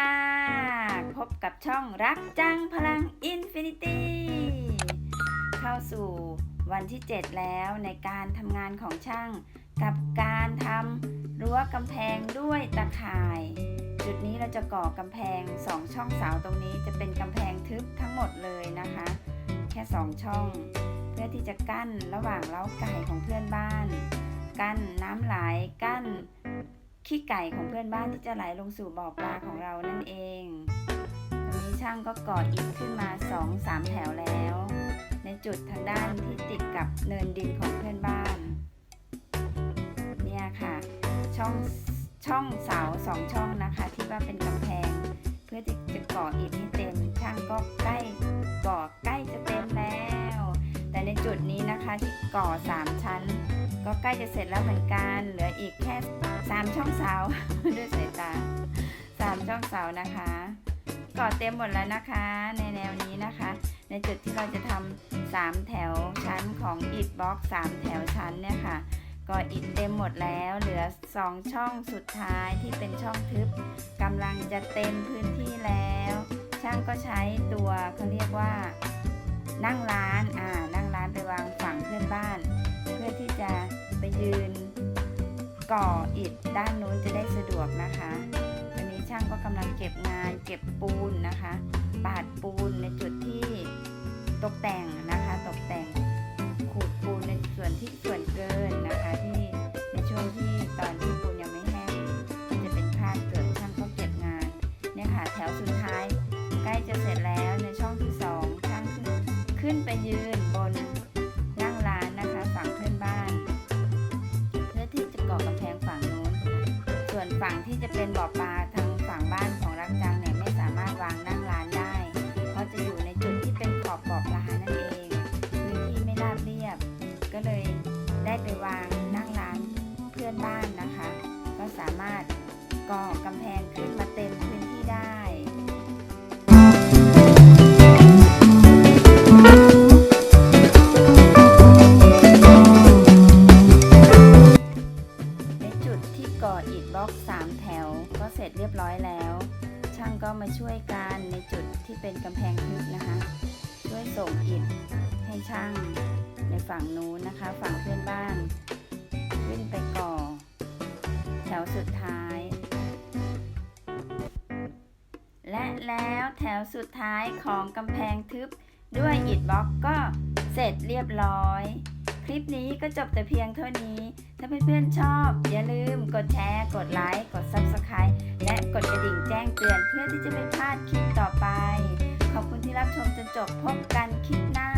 ค่ะ พบกับช่องรักจังพลังอินฟินิตี้เข้าสู่วันที่ 7 แล้วในการทำงานของช่าง กับการทำรั้วกำแพงด้วยตะข่าย จุดนี้เราจะก่อกำแพง 2 ช่องเสาตรงนี้จะเป็นกำแพงทึบทั้งหมดเลยนะคะ แค่ 2 ช่อง เพื่อที่จะกั้นระหว่างเล้าไก่ของเพื่อนบ้าน กั้นน้ำไหลกั้น ขี้ไก่ของเพื่อนบ้านที่จะไหลลงสู่บ่อปลาของเรานั่นเองตอนนี้ช่างก็ก่ออิฐขึ้นมา2-3แถวแล้ว ในจุดทางด้านที่ติดกับเนินดินของเพื่อนบ้าน เนี่ยค่ะ ช่องช่องเสาสองช่องนะคะ ที่ว่าเป็นกำแพง เพื่อที่จะก่ออิฐให้เต็ม ช่างก็ใกล้ก่อใกล้จะเต็มแล้ว แต่ในจุดนี้นะคะที่ก่อ3ชั้น ก็ใกล้จะเสร็จแล้วเหมือนกัน เหลืออีกแค่3ช่องเสาด้วยสายตา3ช่องเสานะคะก่อเต็มหมดแล้วนะคะ ในแนวนี้นะคะ ในจุดที่เราจะทำ3แถวชั้นของอิฐบล็อก3แถวชั้นเนี่ยค่ะก่ออิฐเต็มหมดแล้ว เหลือ2ช่องสุดท้ายที่เป็นช่องทึบกำลังจะเต็มพื้นที่แล้ว ช่างก็ใช้ตัวเขาเรียกว่านั่งร้านอ่านั่งร้านไปวางฝั่งเพื่อนบ้าน ยืนก่ออิฐด้านนู้นจะได้สะดวกนะคะตอนนี้ช่างก็กำลังเก็บงานเก็บปูนนะคะ ปาดปูนในจุดที่ตกแต่งนะคะ ตกแต่งขูดปูนในส่วนที่ส่วนเกินนะคะ ที่ในช่วงที่ตอนที่ปูนยังไม่แห้งมันจะเป็นคาบเกิดช่างก็เก็บงานเนี่ยค่ะแถวสุดท้าย ใกล้จะเสร็จแล้วในช่องที่สองช่างขึ้นไปยืนบน ฝั่งที่จะเป็นบ่อปลาทางฝั่งบ้านของรักจังเนี่ยไม่สามารถวางนั่งร้านได้ เพราะจะอยู่ในจุดที่เป็นขอบบ่อปลานั่นเองพื้นที่ไม่ราบเรียบ ก็เลยได้ไปวางนั่งร้านเพื่อนบ้านนะคะ ก็สามารถก่อกำแพงขึ้นมาเต็ม บล็อก 3 แถวก็เสร็จเรียบร้อยแล้ว ช่างก็มาช่วยกันในจุดที่เป็นกำแพงทึบนะคะ ช่วยส่งอิฐให้ช่างในฝั่งนู้นนะคะ ฝั่งเพื่อนบ้าน ขึ้นไปก่อ แถวสุดท้าย และแล้วแถวสุดท้ายของกำแพงทึบด้วยอิฐบล็อกก็เสร็จเรียบร้อย ลิปนี้ก็จบแต่เพียงเท่านี้ ถ้าเพื่อนๆชอบ อย่าลืมกดแชร์ กดไลค์ กด Subscribe และกดกระดิ่งแจ้งเตือนเพื่อที่จะไม่พลาดคลิปต่อไป ขอบคุณที่รับชมจนจบพบกันคลิปหน้า